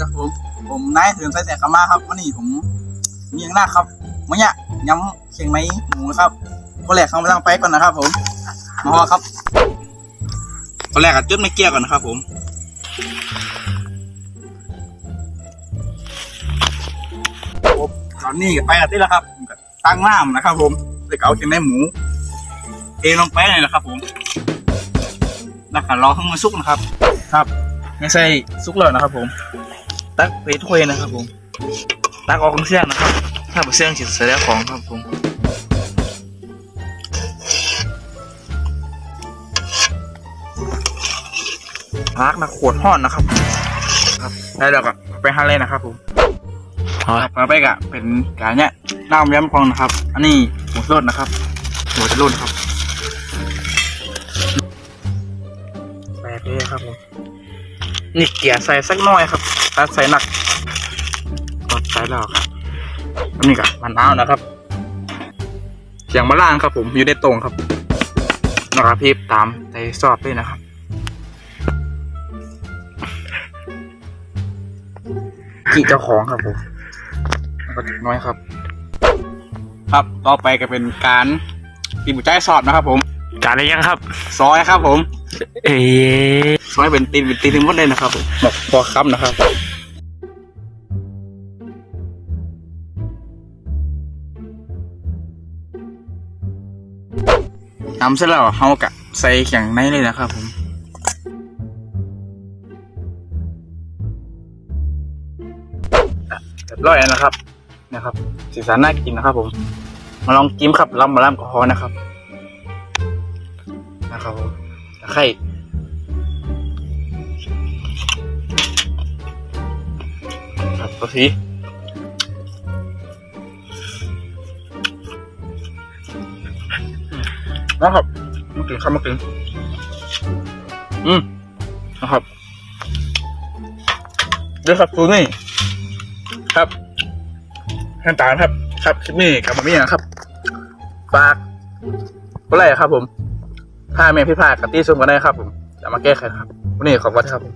ครับผม ผมนายเถินไส้แสกมาครับวันนี้ผมมีอย่างหน้าครับมื่อนี้ย้ำเชียงไหมหมูครับก็แรกเขามาตั้งไปก่อนนะครับ ผมมาฮอครับก็แรกจุดไม่เกี่ยก่อนนะครับ ผมตอนนี้ไปกับที่แล้วครับตั้งน้ำนะครับ ผมเลยก็เอาเชียงไหมหมูเทลงไปเลยนะครับ ผมแล้วก็รอให้มันสุกนะครับ ครับ ไม่ใช่ซุกเลยนะครับ ผม ตักไปถ้วยนะครับผม ตักออกเครื่องนะครับ ถ้าเป็นเครื่องจิตเสียของครับผมรักนะขวดห่อนนะครับ ครับได้แล้วก็ไปฮันเลยนะครับผมครับต่อไปก็เป็นการเนี้ยน้ำย้ำพองนะครับ อันนี้หมูสดนะครับหมูจะรุ่นครับแปะไปเลยครับผม นี่เกียร์ใส่สักน่อยครับถ้าใส่หนักกดใส่แล้วครับอันนี้ก็มันน้าวนะครับเสียงมาล่างครับ ผมอยู่ในตรงครับนะครับพี่ตามใจชอบด้วยนะครับกี่เจ้าของครับผมก็น้อยครับ ครับต่อไปก็เป็นการตีบุใจสอดนะครับผม การอะไรยังครับ ซอยครับผม เอ๊ะซอยเป็นตีนเป็นตีนทั้งหมดเลยนะครับผมหมกพอครับนะครับทำเสร็จแล้วเขากะใส่เขียงในเลยนะครับผมเรียบร้อยแล้วนะครับนะครับสีสันน่ากินนะครับผม มาลองจิ้มครับลำมาลำกับฮอนะครับ นะครับผมตะไคร่ครับตัวสีนะครับมากินครับมากินอืมนะครับเดี๋ยวครับตัวนี้ครับขั้นตอนครับ ครับคลิปนี้กลับมาไม่ยังครับฝากก็ไรครับผม ถ้าแม่พี่พลาดกับตี้ซุ่มกันได้ครับผมจะมาแก้ไขครับวันนี้ขอบคุณครับผม